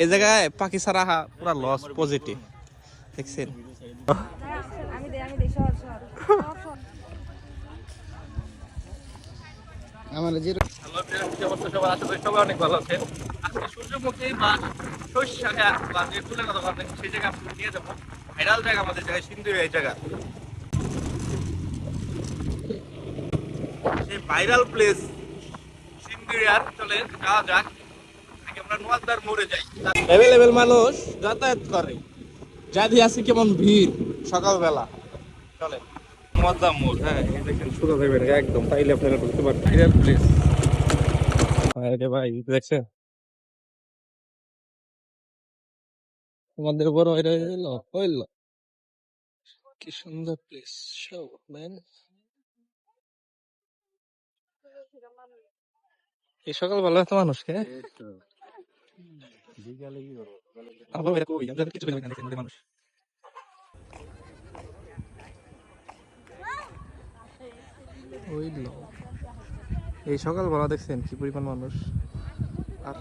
এই জায়গায় পাখি ছাড়া হা পুরা লস পজিটিভ দেখছেন? আমার যে সবার? আশা করি সবাই অনেক ভালো আছেন। আজকে সূর্যমুখী বা শস্য বা যে ফুলের কথা বলতেন সেই আপনি নিয়ে যাব। ভাইরাল জায়গা আমাদের জায়গায় সিন্ধুর এই জায়গা। সেই ভাইরাল প্লেস সিন্ধুরিয়ার চলে যাওয়া যাক। আমরা নোয়াদার মোড়ে যাই। অ্যাভেলেবেল মানুষ যাতায়াত করে। যা দিয়ে আছে কেমন ভিড় সকালবেলা? চলে। মোড়। হ্যাঁ এই দেখেন শুরু যাবেন একদম আপনারা প্লেস আরে ভাই দেখছেন? বড় এটা হইল হইল কি সুন্দর প্লেস শো ম্যান এই সকাল ভালো এত মানুষকে আবার এটা কই আমরা কিছু পেলাম না মানুষ হইল এই সকাল বেলা দেখছেন কি পরিমাণ মানুষ আর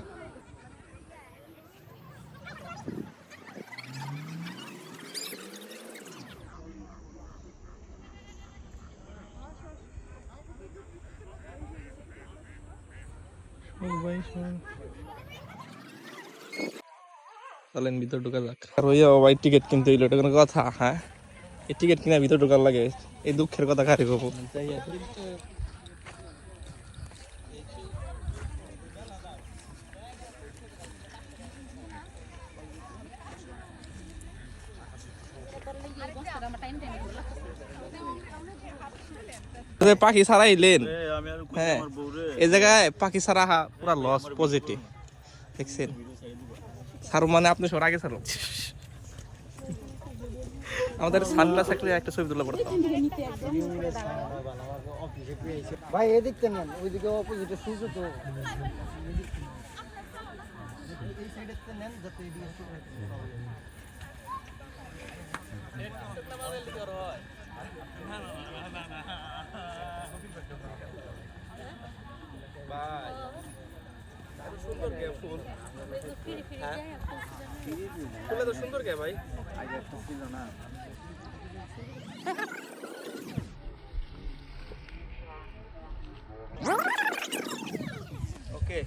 সবাই সবাই- চলেন ভিতর ঢোকা যাক আর ওই ভাই টিকিট কিনতে হইল এটা কোনো কথা হ্যাঁ? এই টিকিট কিনা ভিতর ঢোকার লাগে এই দুঃখের কথা কারে কব? পাখি ছাড়াইলেন হ্যাঁ। এই জায়গায় পাখি ছাড়া হা পুরা লস পজিটিভ দেখছেন? সারু মানে আপনি সবার আগে সারু আমাদের সানগ্লাস থাকলে একটা ছবি তুলে পড়তাম। ভাই এদিকতে নেন, ওইদিকে অপোজিটে সূর্য তো। এই সুন্দর গে ফুল। ফুলে তো সুন্দর গে ভাই। ওকে।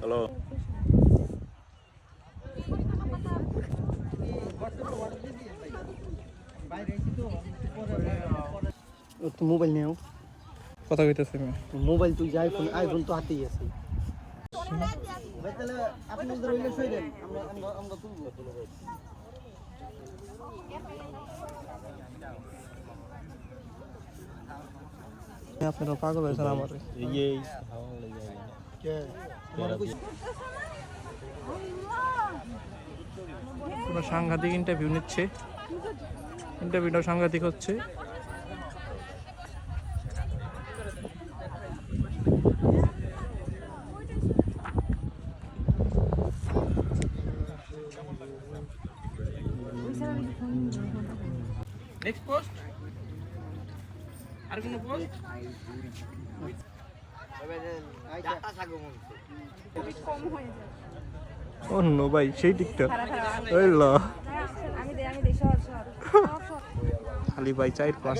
হ্যালো। তো মোবাইল নেও কথা কইতেছি আমি। মোবাইল তুই আইফোন আইফোন তো হাতেই আছে। আপনারা পাগল হয়েছেন আমার। কে? আমার কইছে পুরো সাংঘাতিক ইন্টারভিউ নিচ্ছে। ইন্টারভিউটা সাংঘাতিক হচ্ছে। নেক্সট পোস্ট আর কোনো পোস্ট কম হয়ে অন্য ভাই সেই টিকটা খারাপ খারাপ আমি হইল আমি দেই আমি দেই সর সর। সর, সর খালি ভাই চাইর পাশ